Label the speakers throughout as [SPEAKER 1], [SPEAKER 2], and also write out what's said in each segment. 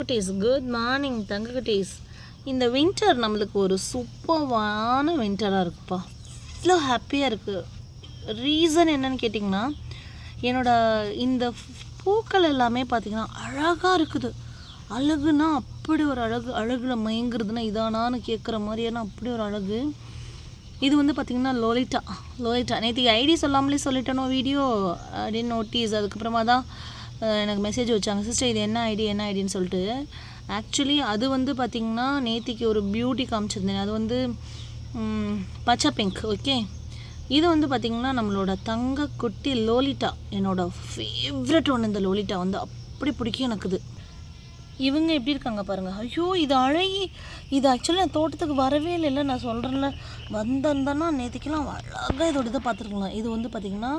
[SPEAKER 1] குட்டீஸ் good morning தங்க குட்டீஸ் இந்த வின்டர் நம்மளுக்கு ஒரு சூப்பர்வான வின்டராக இருக்குப்பா. இவ்வளோ ஹாப்பியாக இருக்குது ரீசன் என்னன்னு கேட்டிங்கன்னா என்னோடய இந்த பூக்கள் எல்லாமே பார்த்திங்கன்னா அழகாக இருக்குது. அழகுனா அப்படி ஒரு அழகு அழகில் மயங்குறதுனா இதானான்னு கேட்குற மாதிரியான அப்படி ஒரு அழகு. இது வந்து பார்த்திங்கன்னா லோலிட்டா. லோலிட்டா. நேற்று ஐடி சொல்லாமலே சொல்லிட்டேனோ வீடியோ அப்படின்னு நோட்டீஸ் அதுக்கப்புறமா தான் எனக்கு மெசேஜ் வச்சாங்க. சிஸ்டர் இது என்ன ஐடி என்ன ஐடின்னு சொல்லிட்டு. ஆக்சுவலி அது வந்து பார்த்திங்கன்னா நேத்திக்கு ஒரு பியூட்டி காமிச்சிருந்தேன். அது வந்து பச்சை பிங்க் ஓகே இது வந்து பார்த்திங்கன்னா நம்மளோட தங்க குட்டி லோலிட்டா என்னோட ஃபேவரட் ஒன்று இந்த லோலிட்டா வந்து அப்படி பிடிக்கும் எனக்கு இது. இவங்க எப்படி இருக்காங்க பாருங்கள் ஐயோ இது அழகி. இது ஆக்சுவலி நான் தோட்டத்துக்கு வரவே இல்லைல்ல நான் சொல்கிறேன்ல வந்திருந்தேன்னா நேற்றுக்கெல்லாம் அழகாக இதோட இதை பார்த்துருக்கலாம் இது வந்து பார்த்திங்கன்னா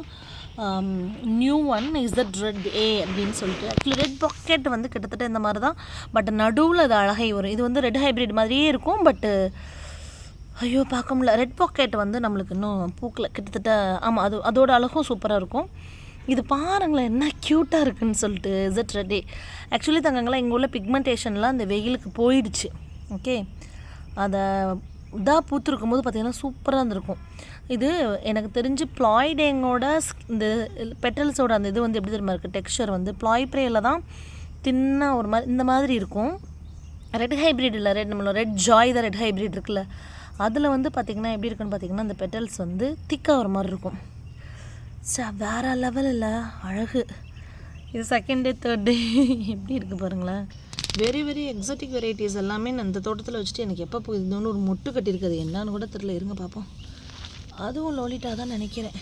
[SPEAKER 1] new one is that red A அப்படின்னு சொல்லிட்டு. ஆக்சுவலி ரெட் பாக்கெட் வந்து கிட்டத்தட்ட இந்த மாதிரி தான் பட் நடுவில் அது அழகை வரும் இது வந்து ரெட் ஹைப்ரிட் மாதிரியே இருக்கும் பட்டு ஐயோ பார்க்க முடியல. ரெட் பாக்கெட் வந்து நம்மளுக்கு இன்னும் பூக்கில். கிட்டத்தட்ட ஆமாம் அது அதோட அழகும் சூப்பராக இருக்கும். இது பாருங்களேன் என்ன க்யூட்டாக இருக்குன்னு சொல்லிட்டு இசட் ரெட்டே ஆக்சுவலி தங்கங்களா இங்கே உள்ள பிக்மெண்டேஷன்லாம் அந்த வெயிலுக்கு போயிடுச்சு. ஓகே அதை இதாக பூத்துருக்கும் போது பார்த்திங்கன்னா சூப்பராக இருந்திருக்கும். இது எனக்கு தெரிஞ்சு ப்ளாய்டேங்கோட இந்த பெட்டல்ஸோட அந்த இது வந்து எப்படி தெரியுமா இருக்குது டெக்ஸ்சர் வந்து ப்ளாய் ப்ரேயில் தான் தின்னாக ஒரு மாதிரி இந்த மாதிரி இருக்கும். ரெட் ஹைப்ரிட் இல்லை ரெட் நம்மளோட ரெட் ஜாய் தான் ரெட் ஹைப்ரிட் இருக்குல்ல. அதில் வந்து பார்த்திங்கன்னா எப்படி இருக்குன்னு பார்த்தீங்கன்னா அந்த பெட்டல்ஸ் வந்து திக்காக ஒரு மாதிரி இருக்கும். சா வேறு லெவல் இல்லை அழகு. இது செகண்ட் டே தேர்ட் டே எப்படி இருக்குது பாருங்களேன். வெரி வெரி எக்ஸாட்டிக் வெரைட்டிஸ் எல்லாமே நான் இந்த தோட்டத்தில் வச்சுட்டு எனக்கு எப்போ போயிருந்தோன்னு ஒரு மொட்டு கட்டியிருக்காது. அது என்னன்னு கூட தெரில இருங்க பார்ப்போம் அதுவும் லோலிட்டா தான் நினைக்கிறேன்.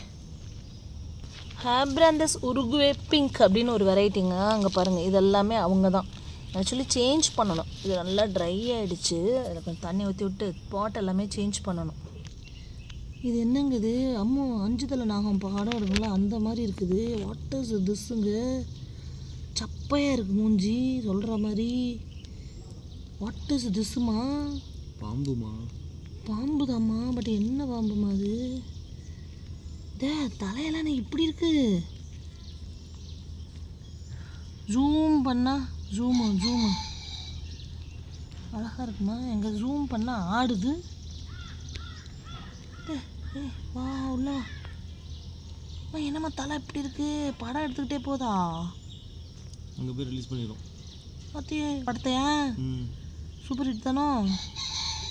[SPEAKER 1] ஹேப்ராந்தஸ் உருகுவே பிங்க் அப்படின்னு ஒரு வெரைட்டிங்க அங்கே பாருங்கள் இது எல்லாமே அவங்க தான் ஆக்சுவலி சேஞ்ச் பண்ணணும். இது நல்லா ட்ரை ஆகிடுச்சு அதில் கொஞ்சம் தண்ணி ஊற்றி விட்டு பாட் எல்லாமே சேஞ்ச் பண்ணணும். இது என்னங்க இது? அம்மு அஞ்சு தலை நாகம் பாடம் இருக்குங்களா அந்த மாதிரி இருக்குது. வாட் இஸ் திஸ்ஸுங்க சப்பையாக இருக்கு மூஞ்சி சொல்கிற மாதிரி. வாட் இஸ் திஸ்ஸுமா
[SPEAKER 2] பாம்புமா?
[SPEAKER 1] பாம்பு தாம்மா பட் என்ன பாம்புமா அது? டே தலையெல்லாம் நீ இப்படி இருக்கு. ஜூம் பண்ணா ஜூமு ஜூமு அழகா இருக்குமா? எங்க ஜூம் பண்ணா ஆடுது. ஏய், வா உள்ள வா. அம்மா, என்னம்மா தலை இப்படி இருக்கு? படம் எடுத்துக்கிட்டே போதா?
[SPEAKER 2] அங்கே போய் ரிலீஸ் பண்ணிடும்
[SPEAKER 1] பார்த்தியே படத்தையா?
[SPEAKER 2] ம்.
[SPEAKER 1] சூப்பர் ஹிட் தானோ?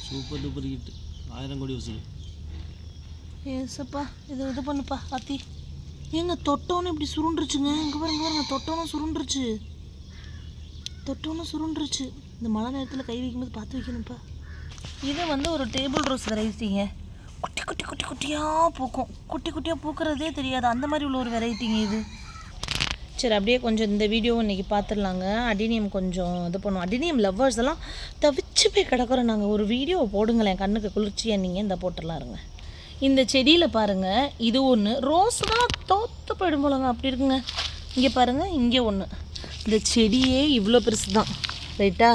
[SPEAKER 2] சூப்பர் டூப்பர் ஹிட் ஆயிரம் கோடி வசூல்.
[SPEAKER 1] ஏசப்பா இது இது பண்ணுப்பா அத்தி ஏங்க தொட்டோன்னு இப்படி சுருண்டுருச்சுங்க. இங்கே பாருங்க பாருங்க தொட்டோன்னு சுருண்டுருச்சு. தொட்டோன்னு சுருண்டுருச்சு. இந்த மழை நேரத்தில் கை வைக்கும்போது பார்த்து வைக்கணும்ப்பா. இது வந்து ஒரு டேபிள் ரோஸ் வெரைட்டிங்க குட்டி குட்டி குட்டி குட்டியாக பூக்கும். குட்டி குட்டியாக பூக்கிறதே தெரியாது. அந்த மாதிரி உள்ள ஒரு வெரைட்டிங்க இது. சரி அப்படியே கொஞ்சம் இந்த வீடியோவும் இன்றைக்கி பார்த்துடலாங்க. அடினியம் கொஞ்சம் இது பண்ணுவோம் அடினியம் லவ்வர்ஸ் எல்லாம் தவிச்சு போய் கிடக்குறோம் நாங்கள் ஒரு வீடியோ போடுங்களேன். கண்ணுக்கு குளிர்ச்சியாக நீங்கள் இந்த போட்டுடலாம் இருங்க. இந்த செடியில் பாருங்கள் இது ஒன்று ரோஸ் தான் தோற்று போயிடும் போலங்க. அப்படி இருக்குங்க. இங்கே பாருங்கள் இங்கே ஒன்று இந்த செடியே இவ்வளோ பெருசு தான் ரைட்டா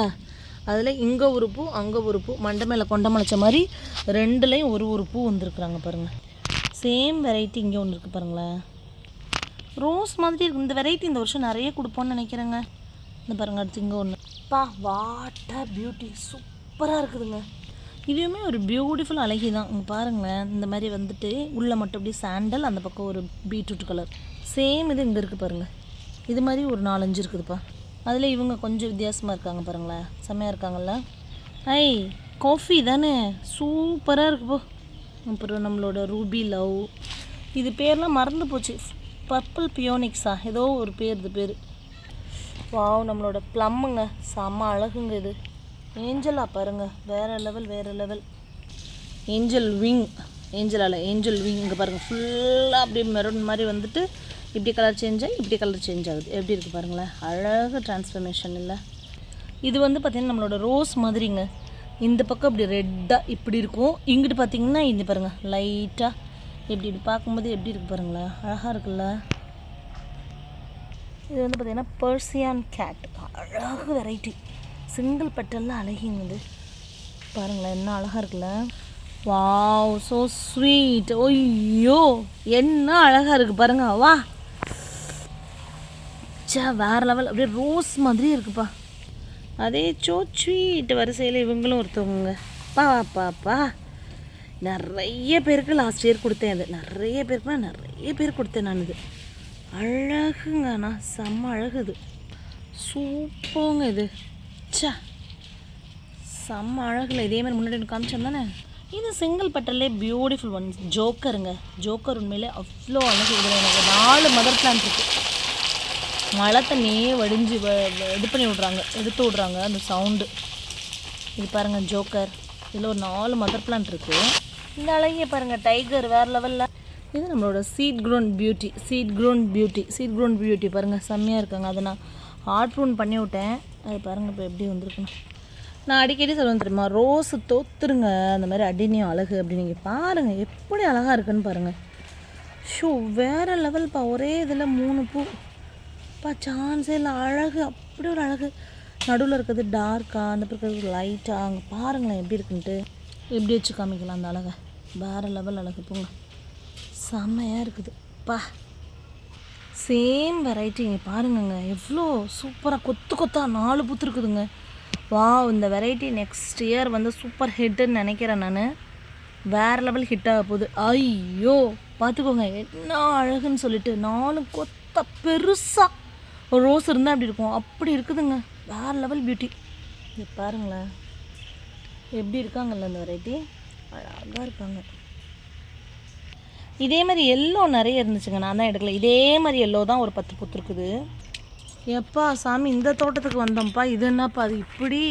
[SPEAKER 1] அதில் இங்கே ஒரு பூ அங்கே ஒரு பூ. மண்டை மேலே கொண்ட முளைச்ச மாதிரி ரெண்டுலேயும் ஒரு ஒரு பூ வந்திருக்குறாங்க பாருங்கள் சேம் வெரைட்டி இங்கே ஒன்று இருக்குது பாருங்களேன். ரோஸ் மாதிரி இருக்கு. இந்த வெரைட்டி இந்த வருஷம் நிறைய கொடுப்போம்னு நினைக்கிறேங்க. இந்த பாருங்க அடுத்து இங்கே ஒன்று பா வாட்ட பியூட்டி சூப்பராக இருக்குதுங்க. இதுவுமே ஒரு பியூட்டிஃபுல் அழகி தான். இங்கே பாருங்களேன் இந்த மாதிரி வந்துட்டு உள்ளே மட்டும் அப்படியே சாண்டல் அந்த பக்கம் ஒரு பீட்ரூட் கலர் சேம் இது இங்கே இருக்குது பாருங்கள் இது மாதிரி ஒரு நாலஞ்சு இருக்குதுப்பா. அதில் இவங்க கொஞ்சம் வித்தியாசமாக இருக்காங்க பாருங்களேன். செம்மையாக இருக்காங்கல்ல? ஐ காஃபி தானே. சூப்பராக இருக்குப்போ அப்புறம் நம்மளோட ரூபி லவ். இது பேர்லாம் மறந்து போச்சு. பர்பிள் பியோனிக்ஸா ஏதோ ஒரு பேர் இது பேர். வாவ் நம்மளோட ப்ளம்முங்க செம்ம அழகுங்க இது. ஏஞ்சலாக பாருங்க. வேறு லெவல் வேறு லெவல் ஏஞ்சல் விங் ஏஞ்சலால் ஏஞ்சல் விங் இங்கே பாருங்கள் ஃபுல்லாக அப்படியே மெரூன் மாதிரி வந்துட்டு இப்படி கலர் சேஞ்ச் ஆகி இப்படி கலர் சேஞ்ச் ஆகுது. எப்படி இருக்குது பாருங்களேன். அழகு டிரான்ஸ்ஃபர்மேஷன் இல்லை. இது வந்து பார்த்திங்கன்னா நம்மளோட ரோஸ் மாதிரிங்க. இந்த பக்கம் இப்படி ரெட்டாக இப்படி இருக்கும். இங்கிட்டு பார்த்தீங்கன்னா இங்கே பாருங்கள் லைட்டாக இப்படி இப்படி பார்க்கும்போது எப்படி இருக்கு பாருங்களேன் அழகாக இருக்குல்ல? இது வந்து பார்த்திங்கன்னா பர்சியான் கேட் அழகு வெரைட்டி சிங்கிள் பட்டெல்லாம் அழகிங்க வந்து பாருங்களேன் என்ன அழகாக இருக்குல்ல? வாவ் ஸோ ஸ்வீட் ஐயோ என்ன அழகாக இருக்குது பாருங்க வா. ச்சே வேறு லெவல் அப்படியே ரோஸ் மாதிரி இருக்குப்பா. அதே சோ ஸ்வீட் வரிசையில் இவங்களும் ஒருத்தவங்க. பா பா பா. நிறைய பேருக்கு லாஸ்ட் இயர் கொடுத்தேன் அது. நிறைய பேருக்குனா நிறைய பேர் கொடுத்தேன் நான் இது. அழகுங்க செம்ம அழகு இது. சூப்பருங்க இது. சா செம்ம அழகில் இதே மாதிரி முன்னாடி எனக்கு காமிச்சோம் தானே? இது சிங்கிள் பட்டல்லே பியூட்டிஃபுல் ஒன் ஜோக்கருங்க. ஜோக்கர் உண்மையிலே அவ்வளோ அழகு இதில் எனக்கு. நாலு மதர் பிளான்ட் இருக்குது மழை தண்ணியே வடிஞ்சு வ- இது பண்ணி விட்றாங்க. எடுத்து விட்றாங்க அந்த சவுண்டு இது பாருங்கள் ஜோக்கர். இதில் ஒரு நாலு மதர் பிளான்ட் இருக்குது இந்த அழகிய பாருங்கள் டைகர் வேறு லெவலில் இது நம்மளோட seat crown beauty seat crown beauty seat crown beauty பாருங்கள் செம்மையாக இருக்காங்க. அதை நான் ஹார்ட் ப்ரூன் பண்ணி விட்டேன். அது பாருங்கள் இப்போ எப்படி வந்திருக்குன்னு. நான் அடிக்கடி சொல்லுவேன் தெரியுமா ரோஸு தோத்துருங்க. அந்த மாதிரி அடினியும் அழகு அப்படி நீங்கள் பாருங்கள் எப்படி அழகாக இருக்குன்னு பாருங்கள் ஷோ வேறு லெவல்ப்பா ஒரே இதில் மூணு பூ. பா சான்ஸே இல்லை. அழகு அப்படி ஒரு அழகு. நடுவில் இருக்கிறது டார்க்காக அந்த பக்கம் இருக்கிறது லைட்டாக அங்கே பாருங்களேன் எப்படி இருக்குன்ட்டு. எப்படி வச்சு காமிக்கலாம் அந்த அழகை? வேறு லெவல் அழகு போங்க. செம்மையாக இருக்குது. பா. சேம் வெரைட்டி இங்கே பாருங்கங்க எவ்வளோ சூப்பராக கொத்து கொத்தாக நாலு பூத்து இருக்குதுங்க. வா இந்த வெரைட்டி நெக்ஸ்ட் இயர் வந்து சூப்பர் ஹிட்டுன்னு நினைக்கிறேன் நான். வேறு லெவல் ஹிட் ஆக போகுது. ஐயோ பார்த்துக்கோங்க என்ன அழகுன்னு சொல்லிட்டு நாலு கொத்த பெருசாக ஒரு ரோஸ் இருந்தால் அப்படி இருக்கும்? அப்படி இருக்குதுங்க. வேறு லெவல் பியூட்டி இது பாருங்களேன். எப்படி இருக்காங்கல்ல இந்த வெரைட்டி அழகாக இருக்காங்க. இதே மாதிரி எல்லோ நிறைய இருந்துச்சுங்க. நான் தான் எடுக்கல. இதே மாதிரி எல்லோ தான் ஒரு பத்து புத்து இருக்குது எப்பா சாமி இந்த தோட்டத்துக்கு வந்தோம்ப்பா. இது என்னப்பா அது இப்படி?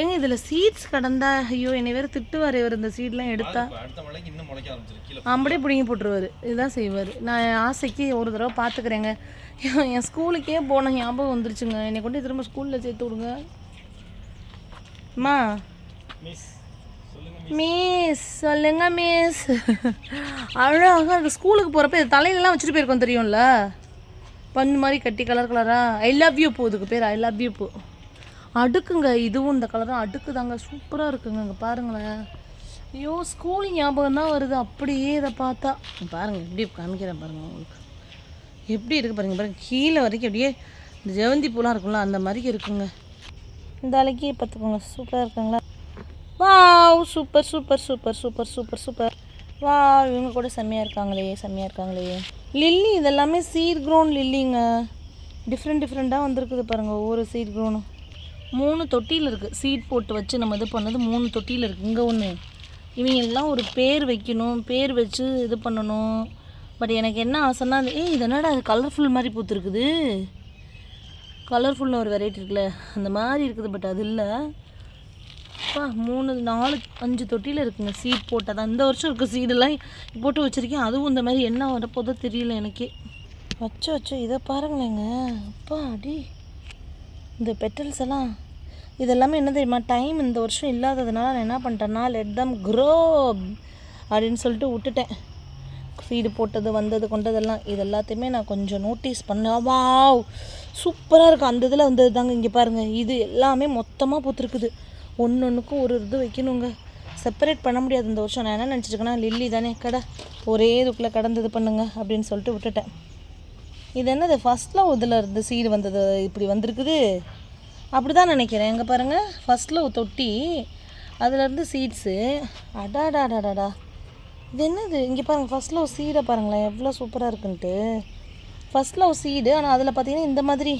[SPEAKER 1] ஏங்க இதில் சீட்ஸ் கடந்தா ஐயோ என்னை வேறு திட்டுவார் இவர் இந்த சீட்லாம் எடுத்தா. அப்படியே பிடிங்கி போட்டுருவார். இதுதான் செய்வார். நான் என் ஆசைக்கு ஒரு தடவை பார்த்துக்கிறேங்க என் ஸ்கூலுக்கே போன ஞாபகம் வந்துருச்சுங்க. என்னை கொண்டு திரும்ப ஸ்கூலில் சேர்த்து விடுங்க. அம்மா.
[SPEAKER 2] மிஸ் சொல்லுங்க
[SPEAKER 1] மிஸ் அழகாக இருக்கு. ஸ்கூலுக்கு போகிறப்ப இது தலையிலலாம் வச்சுட்டு போயிருக்கோம் தெரியும்ல? பந்து மாதிரி கட்டி கலர் கலரா ஐ லவ் யூ பூ இதுக்கு பேர் ஐ லவ் யூ பூ. அடுக்குங்க இதுவும் இந்த கலரும் அடுக்கு தாங்க சூப்பராக இருக்குங்க. இங்கே பாருங்களேன். ஐயோ ஸ்கூல் ஞாபகம் தான் வருது. அப்படியே இதை பார்த்தா. பாருங்கள் எப்படி காமிக்கிறேன் பாருங்கள் உங்களுக்கு. எப்படி இருக்குது பாருங்கள் பாருங்கள் கீழே வரைக்கும் அப்படியே இந்த ஜெவந்தி பூலாம் இருக்கும்ல அந்த மாதிரி இருக்குங்க. இந்த அலைக்கே பார்த்துக்கோங்க. சூப்பராக இருக்குங்களா? Wow super super super super super super. வா இவங்க கூட செம்மையாக இருக்காங்களே செம்மையாக இருக்காங்களே. லில்லி இதெல்லாமே சீட் க்ரோன் லில்லிங்க. டிஃப்ரெண்ட் டிஃப்ரெண்ட்டாக வந்திருக்குது பாருங்கள் ஒவ்வொரு சீட் க்ரோனும் மூணு தொட்டியில் இருக்குது சீட் போட்டு வச்சு நம்ம இது பண்ணது மூணு தொட்டியில் இருக்குது இங்கே ஒன்று இவங்கெல்லாம் ஒரு பேர் வைக்கணும். பேர் வச்சு இது பண்ணணும். பட் எனக்கு என்ன ஆசைன்னா ஏய் இது என்னடா அது கலர்ஃபுல் மாதிரி பூத்துருக்குது? கலர்ஃபுல்னு ஒரு வெரைட்டி இருக்குல்ல. அந்த மாதிரி இருக்குது பட் அது இல்லை. அப்பா மூணு நாலு அஞ்சு தொட்டியில் இருக்குங்க. சீட் போட்டால் தான் இந்த வருஷம் இருக்க சீடெல்லாம் போட்டு வச்சுருக்கேன். அதுவும் இந்த மாதிரி என்ன வரப்போதோ தெரியல எனக்கே. வச்சோ வச்சோ இதை பாருங்களேங்க. அப்பா அடி. இந்த பெட்டல்ஸ் எல்லாம் இதெல்லாமே என்ன தெரியுமா? டைம் இந்த வருஷம் இல்லாததுனால நான் என்ன பண்ணிட்டேன்னா லெட் தம் க்ரோ அப்படின்னு சொல்லிட்டு விட்டுட்டேன். சீடு போட்டது வந்தது கொண்டதெல்லாம் இது எல்லாத்தையுமே நான் கொஞ்சம் நோட்டீஸ் பண்ணேன். வாவ் சூப்பராக இருக்கும் அந்த இதில் வந்தது தாங்க இங்கே பாருங்கள் இது எல்லாமே மொத்தமாக பூத்துருக்குது. ஒன்று ஒன்றுக்கும் ஒரு இது வைக்கணுங்க. செப்பரேட் பண்ண முடியாது இந்த வருஷம். நான் என்ன நினச்சிருக்கேன்னா லில்லி தானே. கடை ஒரே இதுக்குள்ளே கடந்து இது பண்ணுங்க அப்படின்னு சொல்லிட்டு விட்டுட்டேன். இது என்னது? ஃபஸ்ட்டில் இதில் இருந்து சீடு வந்தது. இப்படி வந்திருக்குது. அப்படி தான் நினைக்கிறேன் எங்கே பாருங்கள் ஃபஸ்ட்டில் தொட்டி அதுலேருந்து சீட்ஸு அடாடாடாடாடா. இது என்னது? இங்கே பாருங்கள் ஃபஸ்ட்டில் ஒரு சீடை பாருங்களேன் எவ்வளோ சூப்பராக இருக்குன்ட்டு. ஃபஸ்ட்டில் ஒரு சீடு ஆனால் அதில் பார்த்தீங்கன்னா இந்த மாதிரி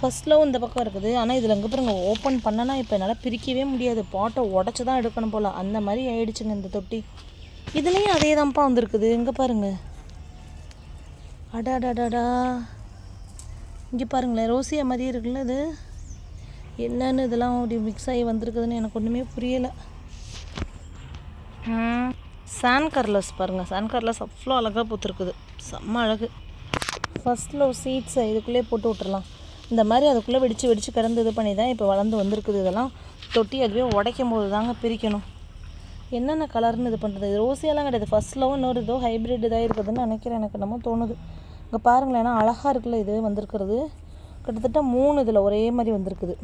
[SPEAKER 1] ஃபஸ்ட்டில் இந்த பக்கம் இருக்குது. ஆனால் இதில் எங்கே பாருங்க ஓப்பன் பண்ணனா இப்போ என்னால் பிரிக்கவே முடியாது. பாட்டை உடச்சி தான் எடுக்கணும் போல். அந்த மாதிரி ஆயிடுச்சுங்க இந்த தொட்டி. இதுலேயும் அதே தான்ப்பா வந்திருக்குது. எங்கே பாருங்கள் அடாடாடாடா. இங்கே பாருங்களேன் ரோசியா மாதிரியே இருக்குல்ல இது என்னன்னு இதெல்லாம் அப்படி மிக்ஸ் ஆகி வந்திருக்குதுன்னு எனக்கு ஒன்றுமே புரியலை. சான் கர்லஸ் பாருங்கள் சான் கர்லஸ் அவ்வளோ அழகாக பூத்துருக்குது. செம்ம அழகு. ஃபஸ்ட்டில் ஒரு சீட்ஸை இதுக்குள்ளே போட்டு விட்டுறலாம். இந்த மாதிரி அதுக்குள்ளே வெடித்து வெடித்து கிடந்து இது பண்ணி தான் இப்போ வளர்ந்து வந்திருக்குது இதெல்லாம். தொட்டி அதுவே உடைக்கும் போது தாங்க பிரிக்கணும். என்னென்ன கலர்னு இது பண்ணுறது இது ரோசியெல்லாம் கிடையாது. ஃபஸ்ட்டில் இன்னொரு ஏதோ ஹைப்ரிட் இதாக இருக்குதுன்னு நினைக்கிறேன் எனக்கு என்னமோ தோணுது. இங்கே பாருங்களேன் ஏன்னா அழகாக இருக்குல்ல இது வந்திருக்கிறது. கிட்டத்தட்ட மூணு இதில் ஒரே மாதிரி வந்திருக்குது.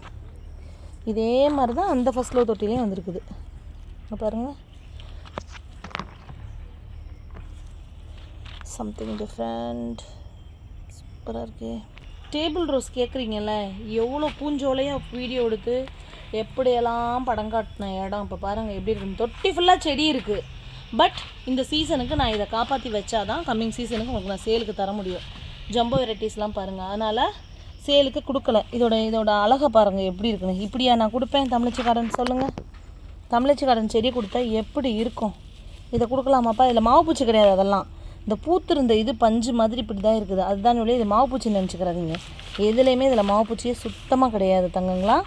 [SPEAKER 1] இதே மாதிரி தான் அந்த ஃபஸ்ட் லவ் தொட்டிலையும் வந்திருக்குது. இங்கே பாருங்கள் சம்திங் டிஃப்ரெண்ட் சூப்பராக இருக்கே. டேபிள் ரோஸ் கேட்குறீங்கல்ல எவ்வளோ பூஞ்சோலையாக வீடியோ எடுத்து எப்படியெல்லாம் படம் காட்டின இடம்? இப்போ பாருங்கள் எப்படி இருக்குன்னு தொட்டி ஃபுல்லாக செடி இருக்குது பட் இந்த சீசனுக்கு நான் இதை காப்பாற்றி வச்சா தான் கம்மிங் சீசனுக்கு உங்களுக்கு நான் சேலுக்கு தர முடியும். ஜம்போ வெரைட்டிஸ்லாம் பாருங்கள் அதனால் சேலுக்கு கொடுக்கல இதோட இதோட அழகை பாருங்கள் எப்படி இருக்குன்னு. இப்படியா நான் கொடுப்பேன் தமிழச்சிக்காரன். சொல்லுங்கள் தமிழச்சிக்காரன் செடி கொடுத்தா எப்படி இருக்கும்? இதை கொடுக்கலாமாப்பா? இதில் மாவு பூச்சி கிடையாது அதெல்லாம். இந்த பூத்திருந்த இது பஞ்சு மாதிரி இப்படி தான் இருக்குது. அதுதான் சொல்லி இது மாவு பூச்சி நினச்சிக்கிறாதீங்க. எதுலேயுமே இதில் மாவு பூச்சியே சுத்தமாக கிடையாது தங்கங்களா.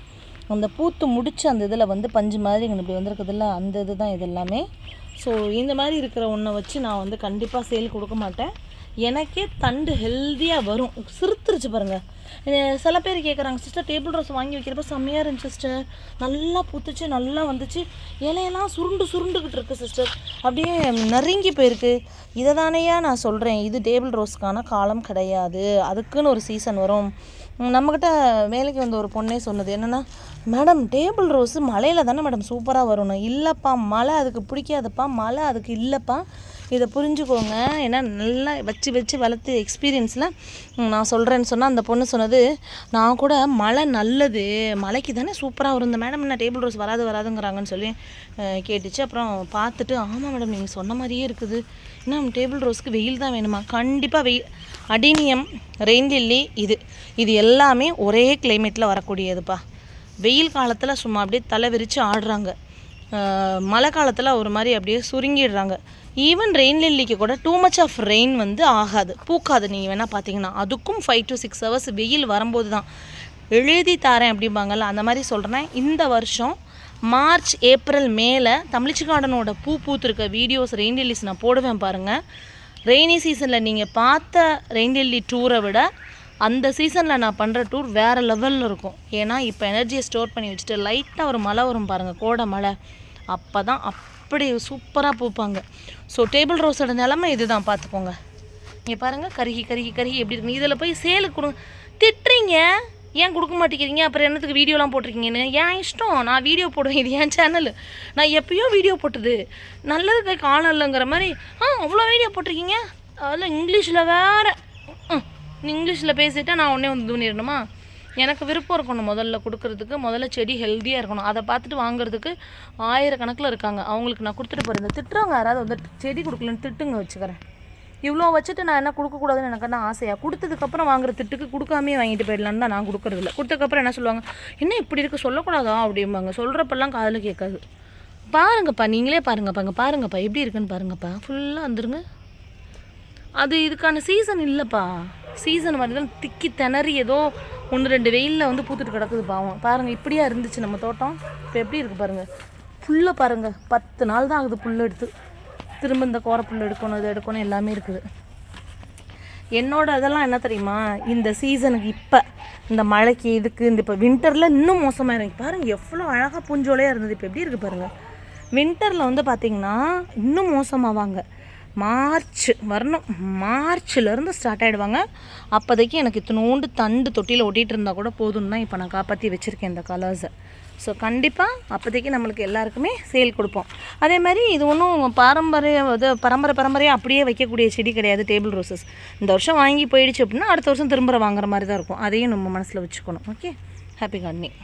[SPEAKER 1] அந்த பூத்து முடித்து அந்த இதில் வந்து பஞ்சு மாதிரி இங்கே இப்படி வந்திருக்குதுல்ல அந்த இது தான் இது எல்லாமே ஸோ இந்த மாதிரி இருக்கிற ஒன்றை வச்சு நான் வந்து கண்டிப்பாக சேல் கொடுக்க மாட்டேன். எனக்கே தண்டு ஹெல்த்தியாக வரும். சிறுத்துருச்சு பாருங்கள் சில பேர் கேட்குறாங்க சிஸ்டர் டேபிள் ரோஸ் வாங்கி வைக்கிறப்ப செம்மையாக இருந்துச்சு சிஸ்டர் நல்லா பூத்துச்சு நல்லா வந்துச்சு. இலையெல்லாம் சுருண்டு சுருண்டுக்கிட்டு இருக்கு சிஸ்டர் அப்படியே நறுங்கி போயிருக்கு. இதை தானேயா நான் சொல்கிறேன் இது டேபிள் ரோஸ்க்கான காலம் கிடையாது. அதுக்குன்னு ஒரு சீசன் வரும். நம்மக்கிட்ட வேலைக்கு வந்த ஒரு பொண்ணே சொன்னது என்னென்னா மேடம் டேபிள் ரோஸு மலையில் தானே மேடம் சூப்பராக வரணும் இல்லைப்பா மழை அதுக்கு பிடிக்காதுப்பா. மழை அதுக்கு இல்லைப்பா. இதை புரிஞ்சுக்கோங்க. ஏன்னா நல்லா வச்சு வச்சு வளர்த்து எக்ஸ்பீரியன்ஸில் நான் சொல்கிறேன்னு சொன்னால் அந்த பொண்ணு சொன்னது நான் கூட மழை நல்லது. மழைக்கு தானே சூப்பராக வரும் இந்த மேடம் என்ன டேபிள் ரோஸ் வராது வராதுங்கிறாங்கன்னு சொல்லி கேட்டுச்சு. அப்புறம் பார்த்துட்டு ஆமாம் மேடம் நீங்கள் சொன்ன மாதிரியே இருக்குது. என்ன டேபிள் ரோஸ்க்கு வெயில் தான் வேணுமா? கண்டிப்பாக வெயில். அடினியம் ரெயின் லில்லி இது. இது எல்லாமே ஒரே கிளைமேட்டில் வரக்கூடியதுப்பா. வெயில் காலத்தில் சும்மா அப்படியே தலை விரித்து ஆடுறாங்க. மழை காலத்தில் ஒரு மாதிரி அப்படியே சுருங்கிடுறாங்க. ஈவன் ரெயின் லில்லிக்கு கூட டூ மச் ஆஃப் ரெயின் வந்து ஆகாது. பூக்காது நீங்கள் வேணால் பார்த்தீங்கன்னா அதுக்கும் ஃபைவ் டு சிக்ஸ் ஹவர்ஸ் வெயில் வரும்போது தான். எழுதி தாரேன் அப்படிம்பாங்கல்ல அந்த மாதிரி சொல்கிறேன் இந்த வருஷம் மார்ச் ஏப்ரல் மேலே தமிழிச்சி கார்டனோட பூ பூத்திருக்க வீடியோஸ் ரெயின் லில்லிஸ் நான் போடுவேன் பாருங்கள் ரெய்னி சீசனில் நீங்கள் பார்த்த ரெயின் லில்லி டூரை விட அந்த சீசனில் நான் பண்ணுற டூர் வேறு லெவலில் இருக்கும். ஏன்னா இப்போ எனர்ஜியை ஸ்டோர் பண்ணி வச்சுட்டு லைட்டாக ஒரு மழை வரும் பாருங்கள் கோடை மழை. அப்போ தான் அப்படி சூப்பராக பூப்பாங்க. ஸோ டேபிள் ரோஸோட நிலமை இதுதான் பார்த்துக்கோங்க. இங்கே பாருங்கள் கருகி கருகி கருகி எப்படி இருக்கு. இதில் போய் சேலுக்கு கொடுங்க திட்டுறீங்க? ஏன் கொடுக்க மாட்டேங்கிறீங்க? அப்புறம் என்னத்துக்கு வீடியோலாம் போட்டிருக்கீங்கன்னு? ஏன் இஷ்டம்? நான் வீடியோ போடுவேன் இது என் சேனல் நான் எப்பயோ வீடியோ போட்டது. நல்லது காலம் இல்லைங்கிற மாதிரி ஆ அவ்வளோ வீடியோ போட்டிருக்கீங்க? அதில் இங்கிலீஷில் வேறு. இங்கிலீஷில் பேசிட்டா நான் உடனே வந்து தூணிடணுமா? எனக்கு விருப்பம் இருக்கணும் முதல்ல கொடுக்கறதுக்கு முதல்ல செடி ஹெல்த்தியாக இருக்கணும். அதை பார்த்துட்டு வாங்குறதுக்கு ஆயிரக்கணக்கில் இருக்காங்க. அவங்களுக்கு நான் கொடுத்துட்டு போகிறேன் இந்த திட்டுறவங்க யாராவது வந்து செடி கொடுக்கலன்னு திட்டுங்க வச்சுக்கிறேன். இவ்வளோ வச்சுட்டு நான் என்ன கொடுக்கக்கூடாதுன்னு எனக்கு என்ன ஆசையாக கொடுத்ததுக்கப்புறம் வாங்குற திட்டுக்கு கொடுக்காமே வாங்கிட்டு போயிடலான்னு தான் நான் கொடுக்குறதில்ல. கொடுத்ததுக்கப்புறம் என்ன சொல்லுவாங்க? என்ன இப்படி இருக்குது சொல்லக்கூடாதா? அப்படிம்பாங்க. சொல்கிறப்பெல்லாம் காதில் கேட்காது. பாருங்கப்பா நீங்களே பாருங்கப்பா இங்கே பாருங்கப்பா. எப்படி இருக்குன்னு பாருங்கப்பா. ஃபுல்லாக வந்துருங்க. அது இதுக்கான சீசன் இல்லைப்பா. சீசன் மாதிரி தான் திக்கி திணறி ஏதோ ஒன்று ரெண்டு வெயிலில் வந்து பூத்துட்டு கிடக்குது பாவம். பாருங்கள் இப்படியா இருந்துச்சு நம்ம தோட்டம். இப்போ எப்படி இருக்குது பாருங்கள் புல்லை பாருங்கள் பத்து நாள் தான் ஆகுது புல் எடுத்து. திரும்ப இந்த கோர புல் எடுக்கணும் இது எடுக்கணும் எல்லாமே இருக்குது. என்னோட இதெல்லாம் என்ன தெரியுமா? இந்த சீசனுக்கு இப்போ இந்த மழைக்கு இதுக்கு இந்த இப்போ வின்டரில் இன்னும் மோசமாக இருக்கு. பாருங்கள் எவ்வளோ அழகாக பூஞ்சோலையாக இருந்தது. இப்போ எப்படி இருக்குது பாருங்கள் வின்டரில் வந்து பார்த்திங்கன்னா இன்னும் மோசமாவாங்க. மார்ச் வரணும். மார்ச்லேருந்து ஸ்டார்ட் ஆகிடுவாங்க அப்போதைக்கு எனக்கு இத்தினோண்டு தண்டு தொட்டியில் ஒட்டிகிட்டு இருந்தால் கூட போதும்னு தான் இப்போ நான் காப்பாற்றி வச்சுருக்கேன் இந்த கலர்ஸை ஸோ கண்டிப்பாக அப்போதைக்கு நம்மளுக்கு எல்லாருக்குமே சேல் கொடுப்போம். அதே மாதிரி இது ஒன்றும் பாரம்பரிய இது பரம்பரை பரம்பரையாக அப்படியே வைக்கக்கூடிய செடி கிடையாது டேபிள் ரோசஸ் இந்த வருஷம் வாங்கி போயிடுச்சு அப்படின்னா அடுத்த வருஷம் திரும்ப வாங்குற மாதிரி தான் இருக்கும். அதையும் நம்ம மனசில் வச்சுக்கணும். Okay happy gardening